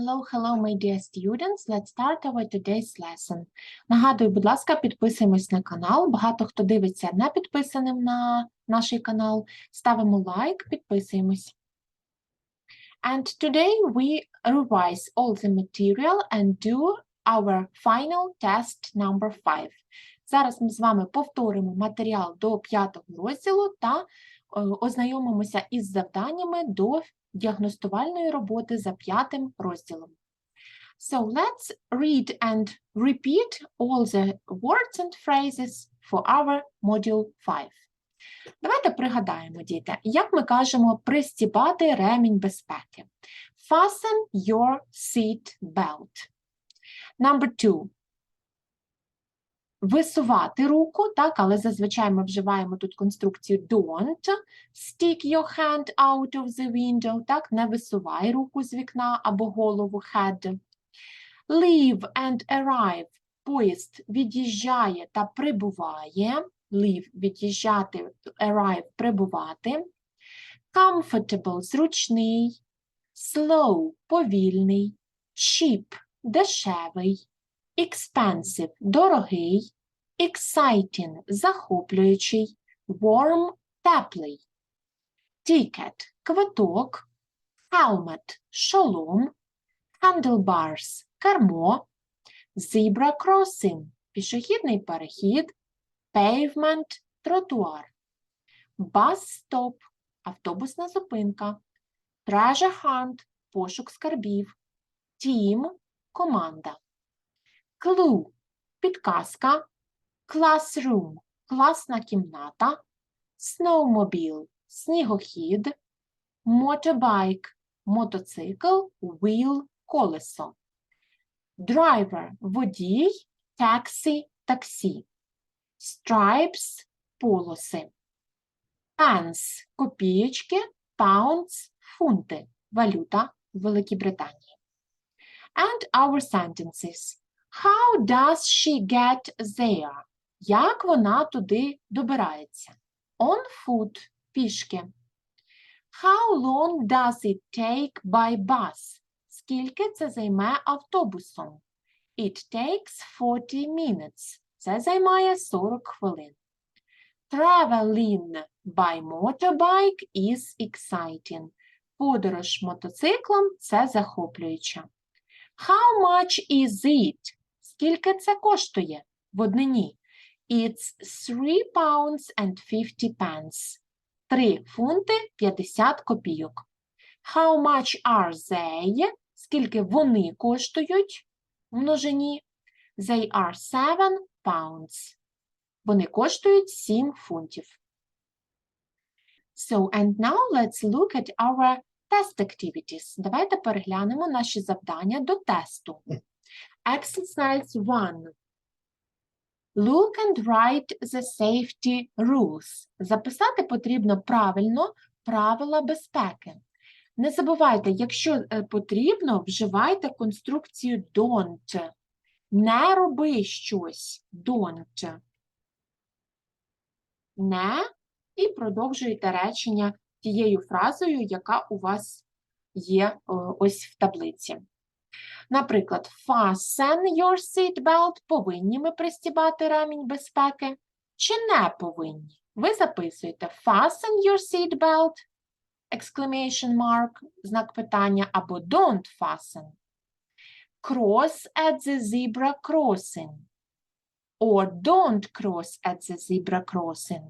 Hello, hello, my dear students. Let's start our today's lesson. Нагадую, будь ласка, підписуємось на канал. Багато хто дивиться не підписаним на наш канал. Ставимо лайк, підписуємось. And today we revise all the material and do our final test number 5. Зараз ми з вами повторимо матеріал до п'ятого розділу та е, ознайомимося із завданнями до діагностувальної роботи за п'ятим розділом. So let's read and repeat all the words and phrases for our module 5. Давайте пригадаємо, діти, як ми кажемо пристібати ремінь безпеки. Fasten your seat belt. Number two. Висувати руку, так, але зазвичай ми вживаємо тут конструкцію don't. Stick your hand out of the window, так, не висувай руку з вікна або голову head. Leave and arrive. Поїзд від'їжджає та прибуває. Leave – від'їжджати, arrive – прибувати. Comfortable – зручний. Slow – повільний. Cheap – дешевий. Expensive – дорогий. Exciting – захоплюючий. Warm – теплий. Ticket – квиток. Helmet – шолом. Handlebars – кермо. Zebra crossing – пішохідний перехід. Pavement – тротуар. Bus stop – автобусна зупинка. Treasure hunt – пошук скарбів. Team – команда. Clue – підказка. Classroom – класна кімната. Snowmobile – снігохід. Motorbike – мотоцикл. Wheel – колесо. Driver – водій. Taxi – таксі. Stripes – полоси. Pence – копієчки. Pounds – фунти. Валюта в Великій Британії. And our sentences. How does she get there? Як вона туди добирається? On foot – пішки. How long does it take by bus? Скільки це займе автобусом? It takes 40 minutes. Це займає 40 хвилин. Traveling by motorbike is exciting. Подорож мотоциклом – це захоплююче. How much is it? Скільки це коштує в однині? It's 3 pounds and 50 pence. 3 фунти 50 копійок. How much are they? Скільки вони коштують в множині? They are 7 pounds. Вони коштують 7 фунтів. So, and now let's look at our test activities. Давайте переглянемо наші завдання до тесту. Exercise 1. Look and write the safety rules. Записати потрібно правильно правила безпеки. Не забувайте, якщо е, потрібно, вживайте конструкцію don't. Не роби щось. Don't. Не і продовжуєте речення тією фразою, яка у вас є е, ось в таблиці. Наприклад, fasten your seatbelt. Повинні ми пристібати ремінь безпеки чи не повинні? Ви записуєте fasten your seatbelt, exclamation mark, знак питання, або don't fasten. Cross at the zebra crossing. Or don't cross at the zebra crossing.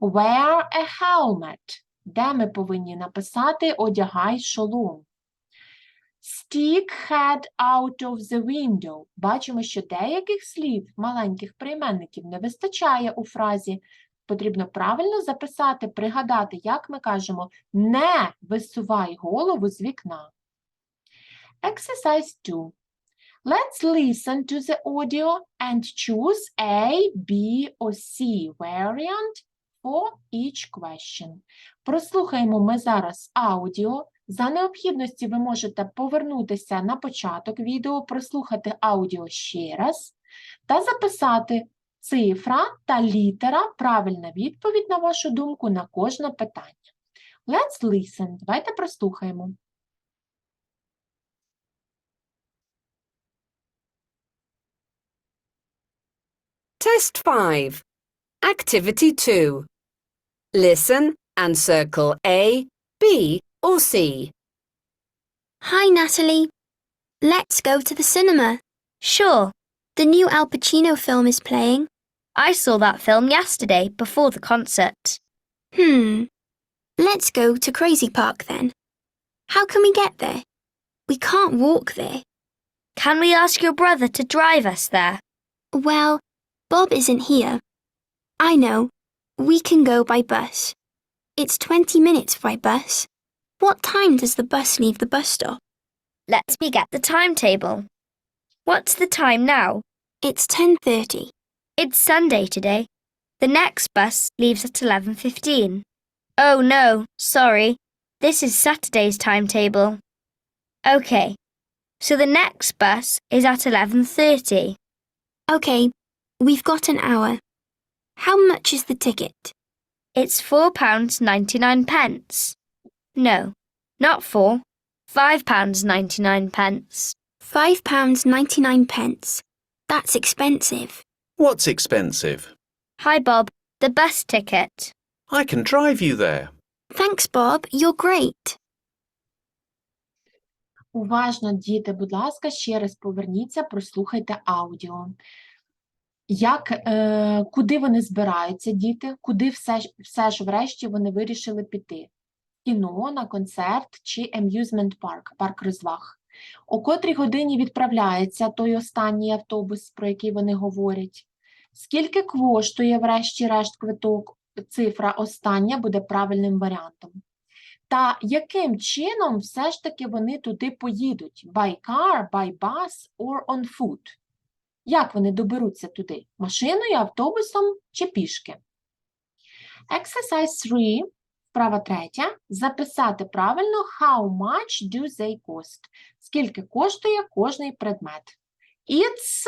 Wear a helmet. Де ми повинні написати одягай шолом. Stick head out of the window. Бачимо, що деяких слів, маленьких прийменників не вистачає у фразі. Потрібно правильно записати, пригадати, як ми кажемо, не висувай голову з вікна. Exercise 2. Let's listen to the audio and choose A, B or C variant for each question. Прослухаємо ми зараз аудіо. За необхідності ви можете повернутися на початок відео, прослухати аудіо ще раз та записати цифра та літера правильна відповідь, на вашу думку, на кожне питання. Let's listen. Давайте прослухаємо. Test 5. Activity 2. Listen and circle A, B or C. Hi, Natalie. Let's go to the cinema. Sure. The new Al Pacino film is playing. I saw that film yesterday before the concert. Hmm. Let's go to Crazy Park then. How can we get there? We can't walk there. Can we ask your brother to drive us there? Well, Bob isn't here. I know. We can go by bus. It's 20 minutes by bus. What time does the bus leave the bus stop? Let me get the timetable. What's the time now? It's 10:30. It's Sunday today. The next bus leaves at 11:15. Oh no, sorry. This is Saturday's timetable. Okay. So the next bus is at 11:30. Okay, we've got an hour. How much is the ticket? It's four pounds ninety-nine pence. No, not four. Five pounds ninety-nine pence. Five pounds ninety-nine pence. That's expensive. What's expensive? Hi, Bob. The bus ticket. I can drive you there. Thanks, Bob. You're great. Уважно, діти, будь ласка, ще раз поверніться, прослухайте аудіо. Як, е, куди вони збираються, діти? Куди все, все ж врешті вони вирішили піти? Кіно, на концерт чи amusement парк, парк розваг? О котрій годині відправляється той останній автобус, про який вони говорять? Скільки коштує, врешті-решт, квиток? Цифра остання буде правильним варіантом. Та яким чином все ж таки вони туди поїдуть? By car, by bus or on foot? Як вони доберуться туди? Машиною, автобусом чи пішки? Exercise 3, вправа третя. Записати правильно how much do they cost? Скільки коштує кожний предмет? It's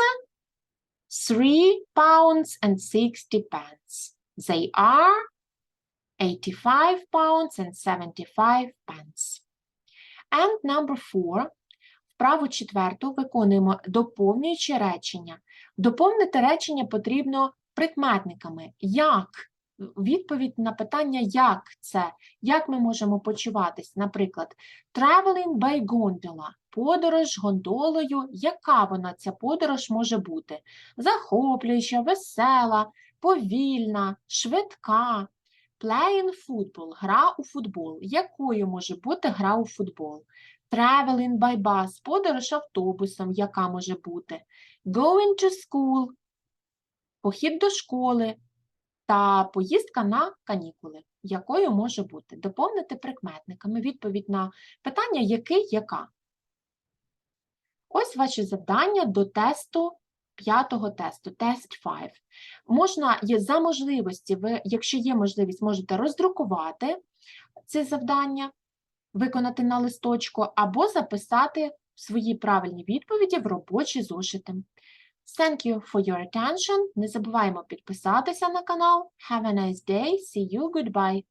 3 pounds and 60 pence. They are 85 pounds and 75 pence. And number four. Вправу четверту виконуємо доповнюючи речення. Доповнити речення потрібно прикметниками. Як? Відповідь на питання як це? Як ми можемо почуватись? Наприклад, traveling by gondola. Подорож гондолою. Яка вона ця подорож може бути? Захоплююча, весела, повільна, швидка. Playing football – гра у футбол. Якою може бути гра у футбол? Traveling by bus – подорож автобусом, яка може бути? Going to school – похід до школи та поїздка на канікули. Якою може бути? Доповнити прикметниками відповідь на питання який, яка. Ось ваші завдання до тесту п'ятого тесту, тест 5. Можна є за можливості, ви, якщо є можливість, можете роздрукувати це завдання, виконати на листочку, або записати свої правильні відповіді в робочі зошити. Thank you for your attention. Не забуваємо підписатися на канал. Have a nice day. See you. Goodbye.